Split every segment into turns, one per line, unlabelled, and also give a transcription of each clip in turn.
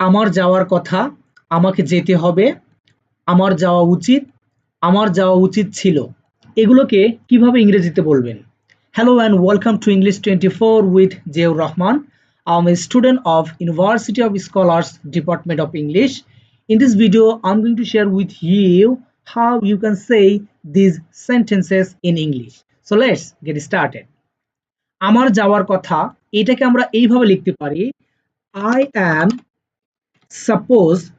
আমার যাওয়ার কথা আমাকে যেতে হবে, আমার যাওয়া উচিত, আমার যাওয়া উচিত ছিল। এগুলোকে কীভাবে ইংরেজিতে বলবেন? Hello and welcome to English twenty four with জেউ Rahman I am a student of university of scholars department of English in this video am going to share with you how you can say this sentences in English so let's get started আমার যাওয়ার কথা, এটাকে আমরা এইভাবে লিখতে পারি I am suppose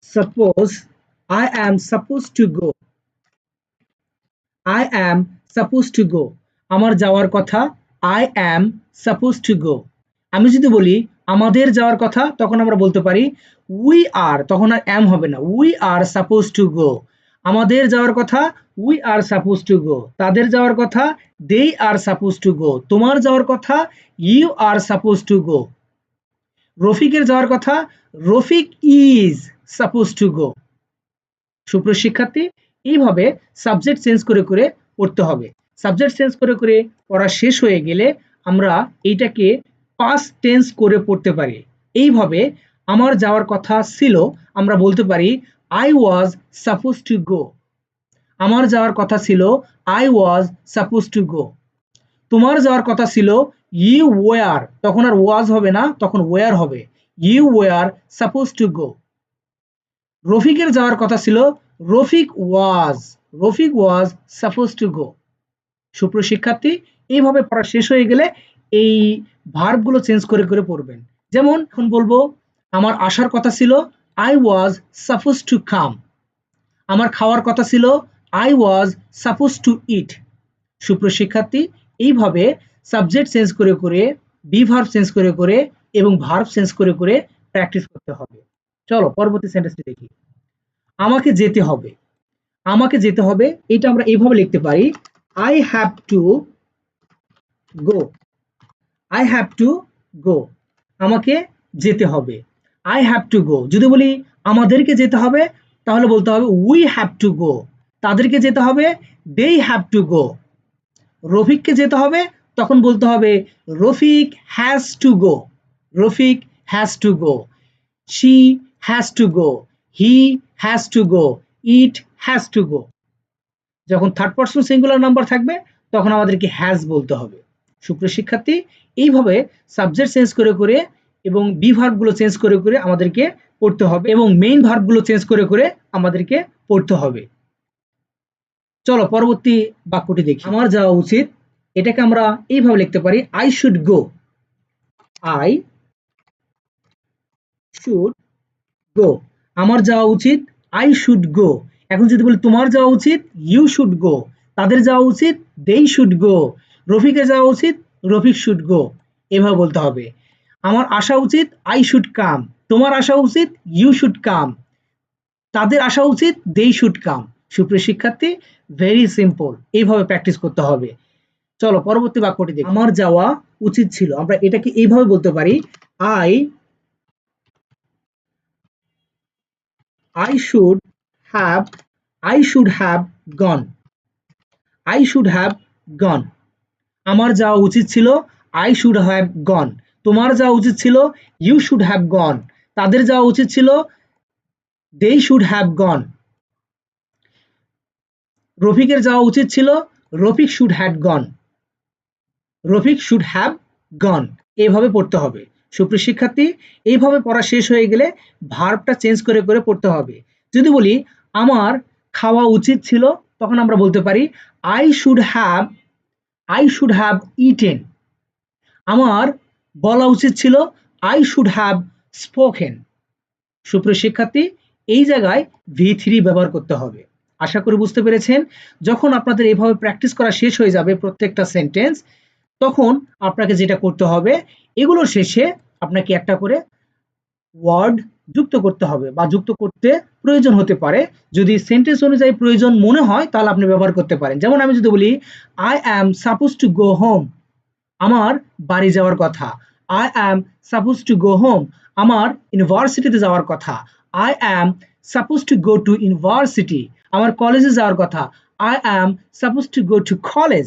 suppose I am supposed to go I am supposed to go আমার যাওয়ার কথা I am supposed to go আমি যদি বলি আমাদের যাওয়ার কথা তখন আমরা বলতে পারি we are তখন আর am হবে না we are supposed to go আমাদের যাওয়ার কথা we are supposed to go তাদের যাওয়ার কথা they are supposed to go তোমার যাওয়ার কথা you are supposed to go রফিকের যাওয়ার কথা, Rafiq is suppose to go সুপ্রিয় শিক্ষার্থী, এইভাবে সাবজেক্ট চেঞ্জ করে করে পড়তে হবে। সাবজেক্ট চেঞ্জ করে করে পড়া শেষ হয়ে গেলে আমরা এইটাকে পাস টেন্স করে পড়তে পারি। এইভাবে আমার যাওয়ার কথা ছিল, আমরা বলতে পারি I was suppose to go আমার যাওয়ার কথা ছিল I was suppose to go তোমার যাওয়ার কথা ছিল ইউ ওয়ার তখন আর ওয়াজ হবে না, তখন ওয়ার হবে। You were suppose to go রফিকের যাওয়ার কথা ছিল, Rafiq was Rafiq was suppose to go সুপ্রিয় শিক্ষার্থী, এইভাবে পড়া শেষ হয়ে গেলে এই ভার্বগুলো চেঞ্জ করে করে পড়বেন। যেমন এখন বলব, আমার আসার কথা ছিল I was suppose to come আমার খাওয়ার কথা ছিল I was suppose to eat সুপ্রিয় শিক্ষার্থী এইভাবে সাবজেক্ট চেঞ্জ করে করে বি ভার্ব চেঞ্জ করে করে এবং ভার্ব চেঞ্জ করে করে প্র্যাকটিস করতে হবে। চলো পরবর্তী সেন্টেন্সটি দেখি। আমাকে যেতে হবে। আমাকে যেতে হবে, এটা আমরা এইভাবে লিখতে পারি I have to go I have to go আমাকে যেতে হবে। আই হ্যাভ টু গো যদি বলি আমাদেরকে যেতে হবে, তাহলে বলতে হবে উই হ্যাভ টু গো তাদেরকে যেতে হবে দেই হ্যাভ টু গো রফিককে যেতে হবে, তখন বলতে হবে, Rafiq has to go Rafiq has to go she has to go he has to go it has to go যখন থার্ড পার্সন সিঙ্গুলার নাম্বার থাকবে, তখন আমাদেরকে হ্যাজ বলতে হবে। সুপ্রিয় শিক্ষার্থী, এইভাবে সাবজেক্ট চেঞ্জ করে করে এবং বি ভার্বগুলো চেঞ্জ করে করে আমাদেরকে পড়তে হবে এবং মেইন ভার্বগুলো চেঞ্জ করে করে আমাদেরকে পড়তে হবে। চলো পরবর্তী বাক্যটি দেখি। আমার যাওয়া উচিত। এটাকে আমরা এইভাবে লিখতে পারি I should go I should go আমার যাওয়া উচিত আই শুড গো এখন যদি বলি, তোমার যাওয়া উচিত ইউ শুড গো তাদের যাওয়া উচিত দেই শুড গো রফিকের যাওয়া উচিত, রফিক শুড গো এভাবে বলতে হবে। আমার আসা উচিত আই শুড কাম তোমার আসা উচিত ইউ শুড কাম তাদের আসা উচিত দেই শুড কাম সুপ্রিয় শিক্ষার্থী ভেরি সিম্পল এইভাবে প্র্যাকটিস করতে হবে। চলো পরবর্তী বাক্যটি দেখি। আমার যাওয়া উচিত ছিল। আমরা এটাকে এইভাবে বলতে পারি I I should have I should have gone I should have gone আমার যাওয়া উচিত ছিল আই শুড হ্যাভ গন তোমার যাওয়া উচিত ছিল ইউ শুড হ্যাভ গন তাদের যাওয়া উচিত ছিল দে শুড হ্যাভ গন রফিকের যাওয়া উচিত ছিল, Rafiq should had gone Rafiq should have gone এইভাবে পড়তে হবে। সুপ্রিয় শিক্ষার্থী, এইভাবে পড়া শেষ হয়ে গেলে ভার্বটা চেঞ্জ করে করে পড়তে হবে। যদি বলি, আমার খাওয়া উচিত ছিল, তখন আমরা বলতে পারি I should have I should have eaten আমার বলা উচিত ছিল আই শুড হ্যাভ স্পোকেন সুপ্রিয় শিক্ষার্থী, এই জায়গায় ভি থ্রি ব্যবহার করতে হবে। আশা করি বুঝতে পেরেছেন, যখন আপনাদের এইভাবে প্র্যাকটিস করা শেষ হয়ে যাবে প্রত্যেকটা সেন্টেন্স তখন আপনাকে যেটা করতে হবে এগুলোর শেষে আপনাকে একটা করে ওয়ার্ড যুক্ত করতে হবে বা যুক্ত করতে প্রয়োজন হতে পারে। যদি সেন্টেন্স অনুযায়ী প্রয়োজন মনে হয়, তাহলে আপনি ব্যবহার করতে পারেন। যেমন আমি যদি বলি I am suppose to go home আমার বাড়ি যাওয়ার কথা। I am suppose to go home আমার ইউনিভার্সিটিতে যাওয়ার কথা। I am suppose to go to university আমার কলেজে যাওয়ার কথা। I am suppose to go to college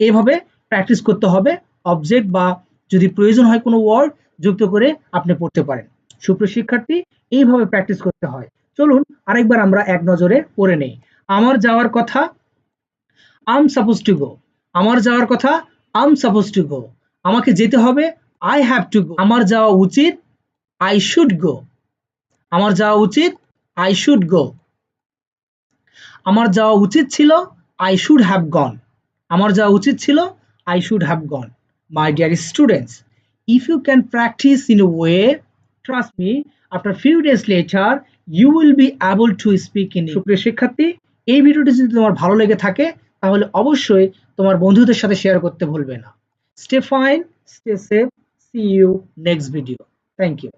এভাবে প্র্যাকটিস করতে হবে। অবজেক্ট বা যদি প্রয়োজন হয় কোনো ওয়ার্ড যুক্ত করে আপনি পড়তে পারেন। সুপ্রিয় শিক্ষার্থী, এইভাবে প্র্যাকটিস করতে হয়। চলুন আরেকবার আমরা এক নজরে পড়ে নেই। আমার যাওয়ার কথা আম সাপোজ টু গো আমার যাওয়ার কথা আম সাপোজ টু গো আমাকে যেতে হবে আই হ্যাভ টু গো আমার যাওয়া উচিত আই শুড গো আমার যাওয়া উচিত আই শুড গো আমার যাওয়া উচিত ছিল আই শুড হ্যাভ গন আমার যাওয়া উচিত ছিল I should have gone my dear students if you can practice in a way trust me after few days later you will be able to speak in সুপ্রিয় শিক্ষার্থী, এই ভিডিওটি যদি তোমার ভালো লেগে থাকে, তাহলে অবশ্যই তোমার বন্ধুদের সাথে শেয়ার করতে ভুলবে না। Stay fine stay safe see you next video thank you